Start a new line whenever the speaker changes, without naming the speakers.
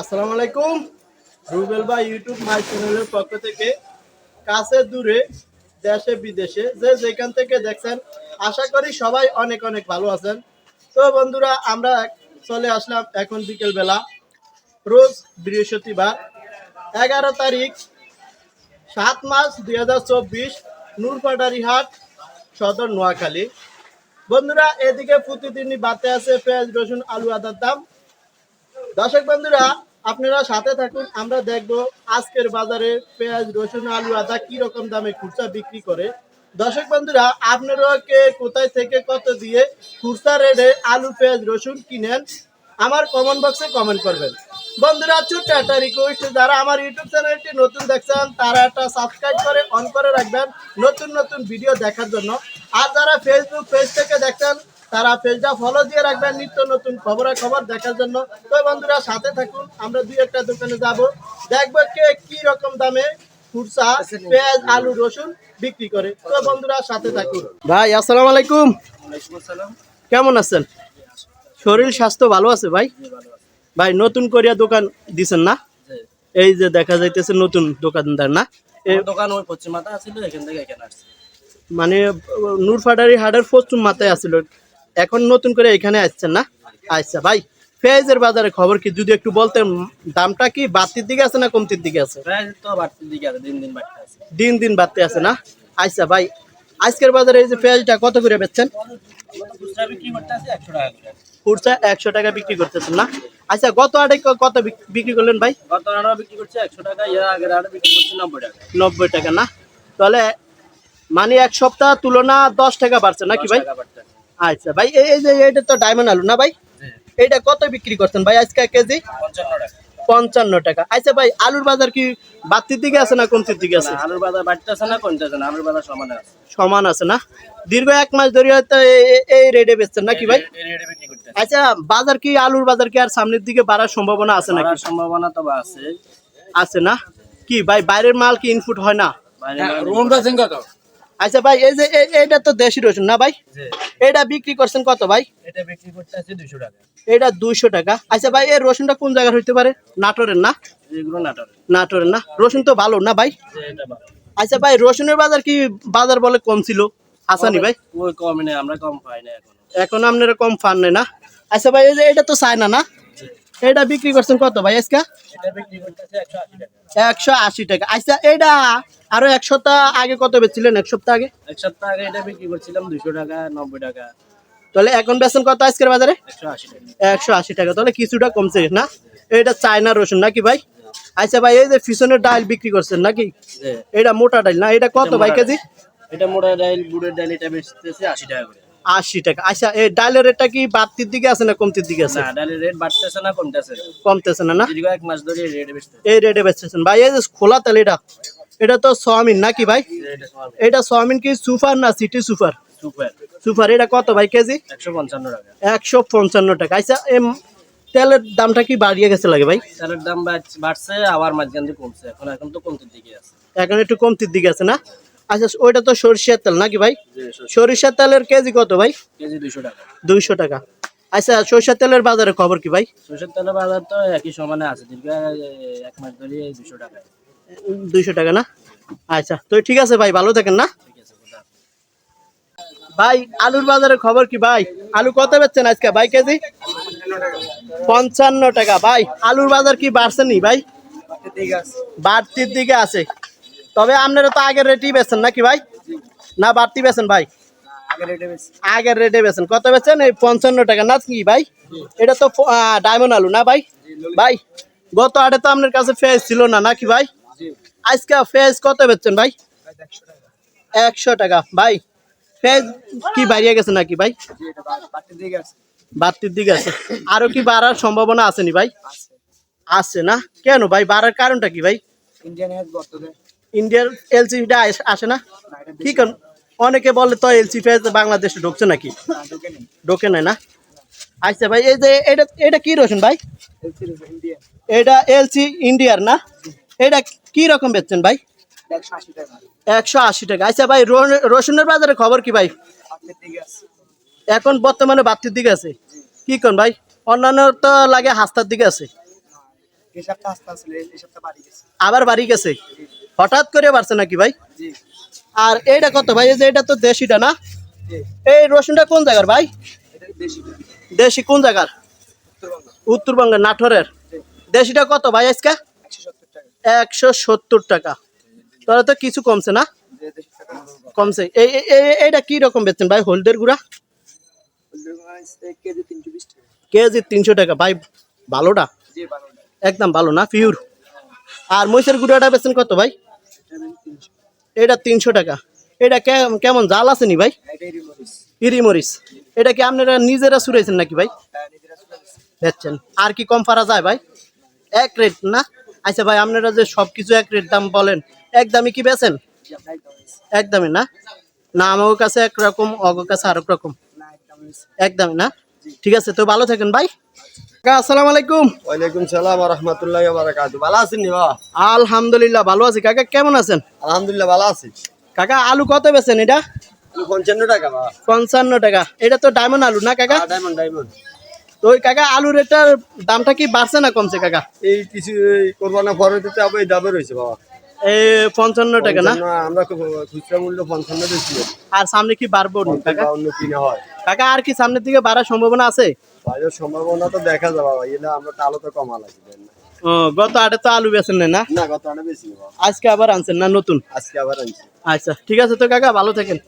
আসসালামু আলাইকুম। রুবেল বা ইউটিউব মাই চ্যানেলের পক্ষ থেকে কাছে দূরে, দেশে, বিদেশে, যে যেখান থেকে দেখছেন, আশা করি সবাই অনেক অনেক ভালো আছেন। তো বন্ধুরা, আমরা চলে আসলাম এখন বিকেল বেলা রোজ বৃহস্পতিবার, এগারো তারিখ, সাত মাস দুই হাজার চব্বিশ নূরপাটারি হাট সদর নোয়াখালী। বন্ধুরা, এদিকে প্রতিদিনই বাতে আছে পেঁয়াজ, রসুন, আলু, আদার দাম। দর্শক বন্ধুরা আপনারা সাথে থাকুন, আমরা দেখব আজকের বাজারে পেঁয়াজ, রসুন, আলু, আদা কি রকম দামে খুচরা বিক্রি করে। দর্শক বন্ধুরা, আপনারা কে কোথায় থেকে কত দিয়ে খুচরা রেটে আলু, পেঁয়াজ, রসুন কিনেন, আমার কমেন্ট বক্সে কমেন্ট করবেন। বন্ধুরা, ছোট্ট একটা রিকোয়েস্ট যারা আমার ইউটিউব চ্যানেলটি নতুন দেখছেন, তারা একটা সাবস্ক্রাইব করে অন করে রাখবেন, নতুন নতুন ভিডিও দেখার জন্য। আর যারা ফেসবুক পেজ থেকে দেখছেন তারা পেজটা ফলো দিয়ে রাখবেন নিত্য নতুন খবরের খবর দেখার জন্য। তো বন্ধুরা সাথে থাকুন আমরা দুই একটা দোকানে যাব। দেখব কে কি রকম দামে খুচরা পেঁয়াজ আলু রসুন বিক্রি করে। তো বন্ধুরা সাথে থাকুন। ভাই আসসালামু আলাইকুম। কেমন আছেন? শরীর স্বাস্থ্য ভালো আছে ভাই? ভাই নতুন করিয়া দোকান দিছেন না? এই যে দেখা যাইতেছে নতুন দোকানদার না?
দোকান ওই পশ্চিম মাথা আছিল এখান থেকে এখানে আসছে।
মানে নূরফাটারি হাটের পশ্চিম মাথায় আসছিল এখন নতুন করে এখানে আসছেন না? আচ্ছা ভাই পেঁয়াজের বাজারে খবর কি? যদি একটু বলতেন দামটা কি বাড়তির দিকে আছে না কমতির দিকে আছে?
দিন দিন বাড়তে আছে।
না? আচ্ছা ভাই আজকের বাজারে এই যে পেঁয়াজটা কত করে বেচছেন?
খুচরা একশো টাকা
বিক্রি করতেছেন না? আচ্ছা গত আটে কত বিক্রি করলেন ভাই?
গত আড়া বিক্রি করছে একশো টাকা এর আগের আড়া বিক্রি করছে নব্বই টাকা।
নব্বই টাকা না? তাহলে মানে এক সপ্তাহ তুলনা দশ টাকা বাড়ছে নাকি ভাই। আচ্ছা ভাই এই যে এটা তো ডায়মন্ড আলু না ভাই?
জি,
এইটা কত বিক্রি করছেন ভাই আজকে এক কেজি?
পঞ্চান্ন টাকা।
আচ্ছা ভাই আলুর বাজার কি বাড়তির দিকে আছে না কমতির দিকে আছে?
আলুর বাজার বাড়তেছে না কমতেছে না আলুর বাজার সমানে আছে।
সমান আছে না? দীর্ঘ এক মাস ধরে হয়তো এই রেটে বেচছেন নাকি ভাই?
এই রেটে বিক্রি করতে
আচ্ছা বাজার কি আলুর বাজার কি আর সামনের দিকে বাড়ার সম্ভাবনা আছে নাকি?
সম্ভাবনা তো আছে।
আছে না? কি ভাই বাইরের মাল কি ইনপুট হয় না? আচ্ছা ভাই এই যে এইটা তো দেশি রসুন না ভাই? এটা বিক্রি করছেন কত ভাই?
এটা বিক্রি করতে আছে দুশো টাকা।
এটা দুইশো টাকা। আচ্ছা ভাই এই রসুনটা কোন জায়গার হইতে পারে? নাটোরের না?
এগুলো নাটক
নাটোরের না? রসুন তো ভালো না ভাই?
এটা বা-
আচ্ছা ভাই রসুনের বাজার কি বাজার বলে কম ছিল? হাসানি ভাই?
ওই কম নেই আমরা কম পাই না এখন।
এখন আপনারা কম নেই না? আচ্ছা ভাই এই যে এটা তো চায়না না? এটা বিক্রি করছেন কত ভাই আজকে?
একশো আশি টাকা।
আচ্ছা এটা আরও এক সপ্তাহ আগে কত বেচছিলেন? এক সপ্তাহ আগে?
এক সপ্তাহ আগে এটা বিক্রি করছিলাম দুশো টাকা নব্বই টাকা।
তাহলে এখন বেচেন কত আজকের বাজারে?
একশো আশি টাকা।
তাহলে কিছুটা কমছে না? এটা চায়না রসুন নাকি ভাই? আচ্ছা ভাই এই যে ফিশনের ডাল বিক্রি করছেন নাকি? এটা মোটা ডাল না? এটা কত ভাই কেজি?
এটা মোটা ডাইল বুড়ের ডাইল এটা বেচতেছে আশি টাকা করে।
আশি টাকা। আচ্ছা এই ডালের রেটটা কি বাড়তির দিকে আছে না কমতির দিকে আছে?
না ডালের রেট বাড়তেছে না কমতেছে।
কমতেছে না না?
এক মাস ধরে রেট বেচতেছে।
এই রেটে বেচতেছেন। ভাই এই যে খোলা তেল এটা? এটা তো সোয়াবিন নাকি ভাই?
এটা
সোয়াবিন। কি সুপার না সিটি সুপার?
সুপার।
সুপার। এটা কত ভাই কেজি?
একশো পঞ্চান্ন টাকা।
একশো পঞ্চান্ন টাকা। আচ্ছা তেলের দামটা কি বাড়িয়ে গেছে লাগে ভাই?
তেলের দাম বাড়- বাড়ছে আবার মাঝখান দিয়ে কমছে। এখন এখন তো কমতির দিকে আছে।
এখন একটু কমতির দিকে আছে না? আচ্ছা ওইটা তো সরিষার তেল নাকি ভাই? সরিষার তেলের কেজি কত ভাই?
কেজি দুশো টাকা।
দুইশো টাকা। আচ্ছা সরিষার তেলের বাজারে খবর কি ভাই?
সরষের তেলের বাজার তো একই সমানে আছে দীর্ঘ এক মাস ধরে দুশো টাকা
দুইশো টাকা না? আচ্ছা তো ঠিক আছে ভাই ভালো থাকেন না। ভাই আলুর বাজারে খবর কি ভাই? আলু কত বেচছেন আজকে ভাই কেজি? পঞ্চান্ন টাকা। ভাই আলুর বাজার কি বাড়ছে নি ভাই? বাড়তির দিকে আছে। তবে আপনারা তো আগের রেটেই বেচছেন নাকি ভাই? না বাড়তি বেছেন ভাই? আগের রেটে বেছেন কত বেছেন এই পঞ্চান্ন টাকা। না কি ভাই? এটা তো ডায়মন্ড আলু না ভাই? ভাই গত আটে তো আপনার কাছে ফেজ ছিল না নাকি ভাই? আজকে ফেস কত বেচছেন ভাই? একশো টাকা। ভাই ফেস কি বাড়িয়ে গেছে নাকি ভাই? বাড়তির দিকে আছে। আরও কি বাড়ার সম্ভাবনা আছে নি ভাই? আছে। না? কেন ভাই? বাড়ার কারণটা কি ভাই?
ইন্ডিয়ান
ইন্ডিয়ার এলসিটা আসে না? কি কারণ? অনেকে বলে তো এলসি ফেজ বাংলাদেশে ঢুকছে নাকি? ঢোকে নাই না? আচ্ছা ভাই এই যে এটা এটা কি রসুন ভাই? এটা এলসি ইন্ডিয়ার না? এটা কি রকম বেচছেন ভাই?
একশো আশি টাকা।
আচ্ছা ভাই রসুনের বাজারে খবর কি ভাই? এখন বর্তমানে বাড়তির দিকে আছে? কি কোন ভাই? অন্যান্য তো লাগে হাস্তার দিকে আছে। আবার বাড়ি গেছে? হঠাৎ করে বাড়ছে নাকি ভাই? আর এইটা কত ভাই? এই যে এটা তো দেশিটা না? এই রসুনটা কোন জায়গার ভাই? দেশি? কোন জায়গার? উত্তরবঙ্গের নাটোরের। দেশিটা কত ভাই আজকে?
একশো সত্তর টাকা।
তাহলে তো কিছু কমছে না? কমছে। এই এই- এই- এইটা কি রকম বেচছেন ভাই? হলদের গুড়া?
কেজি তিনশো টাকা।
ভাই ভালোটা। একদম ভালো না? পিওর? আর মহিষের গুঁড়াটা বেচছেন কত ভাই? এটা তিনশো টাকা। এটা কেমন জাল আছে নি ভাই?
এটাই রিমোরিস
ইরি মরিচ। এটা কি আপনারা নিজেরা সুরাইছেন নাকি ভাই?
গেছে
বেচছেন আর কি কম পারা যায় ভাই? এক রেট না? আচ্ছা ভাই আপনারা যে সব কিছু এক রেট দাম বলেন এক দামে কি বেছেন
জি আপনার একদম হয়েছে।
এক দামে না? না আমার কাছে একরকম অগর কাছে আরেক রকম।
না একদম হয়েছে।
এক দামে না? ঠিক আছে তো ভালো থাকেন ভাই। কাকা, আসসালামু আলাইকুম।
ওয়ালাইকুম সালাম রহমতুল্লাহ বারাকাতু ভালো আছেন নি বাবা?
আলহামদুলিল্লাহ ভালো আছি। কাকা কেমন আছেন?
আলহামদুলিল্লাহ ভালো আছি।
কাকা আলু কত বেছেন এটা?
পঞ্চান্ন টাকা বাবা।
পঞ্চান্ন টাকা। এটা তো ডায়মন্ড আলু না কাকা?
ডায়মন্ড ডায়মন্ড
তো ওই কাকা আলু রেটার দামটা কি বাড়ছে না কমছে কাকা?
এই কিছু এই না পরে দিতে এই দামে রয়েছে বাবা।
পঞ্চান্ন টাকা না?
আমরা খুচরা মূল্য পঞ্চান্ন দিচ্ছি
আর সামনে কি বাড়বো নি
অন্য কিনে হয়।
কাকা আর কি সামনের দিকে বাড়ার সম্ভাবনা আছে?
সম্ভাবনা তো দেখা যাবে বাবা এলে আমরা আলো তো কমা লাগবে
গত আটে তো আলু বেছেন না?
বেশি
আজকে আবার আনছেন না নতুন?
আজকে আবার আনছি।
আচ্ছা ঠিক আছে তো কাকা ভালো থাকেন।